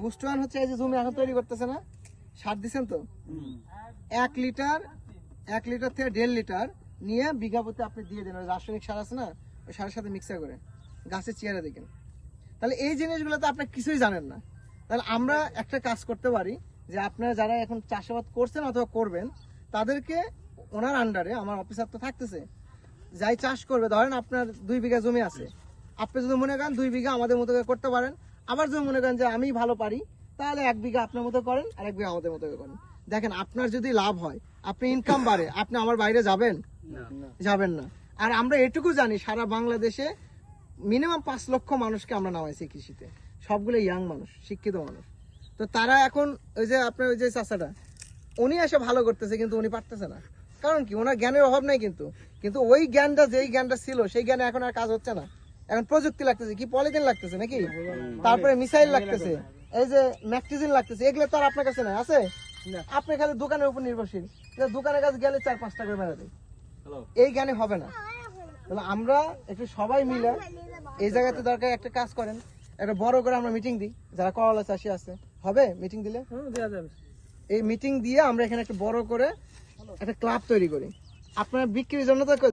Boost one হচ্ছে এই যে জমি এখন তৈরি করতেছে না? সার তো? এক লিটার এক লিটার থেকে দেড় লিটার নিয়ে বিঘা প্রতি আপনি দিয়ে দেন। রাসায়নিক সার আছে না? ওই সারের সাথে মিক্সার করে। গাছের দেখেন। তাহলে এই জিনিসগুলো তো আপনি কিছুই জানেন না। তাহলে আমরা একটা কাজ করতে পারি যে আপনারা যারা এখন চাষাবাদ করছেন অথবা করবেন, তাদেরকে ওনার আন্ডারে আমার অফিসার তো থাকতেছে, যাই চাষ করবে। ধরেন আপনার দুই বিঘা জমি আছে। আপনি যদি মনে করেন দুই বিঘা আমাদের মতো করে করতে পারেন আবার যদি মনে করেন যে আমি ভালো পারি তাহলে এক বিঘা আপনার মতো করেন আর এক বিঘা আমাদের মতো করেন। দেখেন আপনার যদি লাভ হয় আপনি ইনকাম বাড়ে আপনি আমার বাইরে যাবেন? যাবেন না। আর আমরা এটুকু জানি সারা বাংলাদেশে মিনিমাম পাঁচ লক্ষ মানুষকে আমরা নামাইছি কৃষিতে। সবগুলো ইয়াং মানুষ শিক্ষিত মানুষ। তো তারা এখন ওই যে আপনার ওই যে চাচাটা উনি এসে ভালো করতেছে কিন্তু উনি পারতেছে না। কারণ কি? ওনার জ্ঞানের অভাব নাই কিন্তু। কিন্তু ওই জ্ঞানটা যেই জ্ঞানটা ছিল সেই জ্ঞানে এখন আর কাজ হচ্ছে না। এখন প্রযুক্তি লাগতেছে কি পলিথিন লাগতেছে নাকি? তারপরে মিসাইল লাগতেছে। এই যে ম্যাকটিজিন লাগতেছে এগুলো তো আর আপনার কাছে নাই আছে? আপনি খালি দোকানের উপর নির্ভরশীল। দোকানের কাছে গেলে চার পাঁচ টাকা বেড়া দেয়। এই জ্ঞানে হবে না। তাহলে আমরা একটু সবাই মিলে এই জায়গাতে দরকার একটা কাজ করেন। একটা বড় করে আমরা মিটিং দিই। যারা করলা চাষি আছে হবে মিটিং দিলে? এই মিটিং দিয়ে আমরা এখানে একটা বড় করে একটা ক্লাব তৈরি করি। আপনার বিক্রির জন্য তো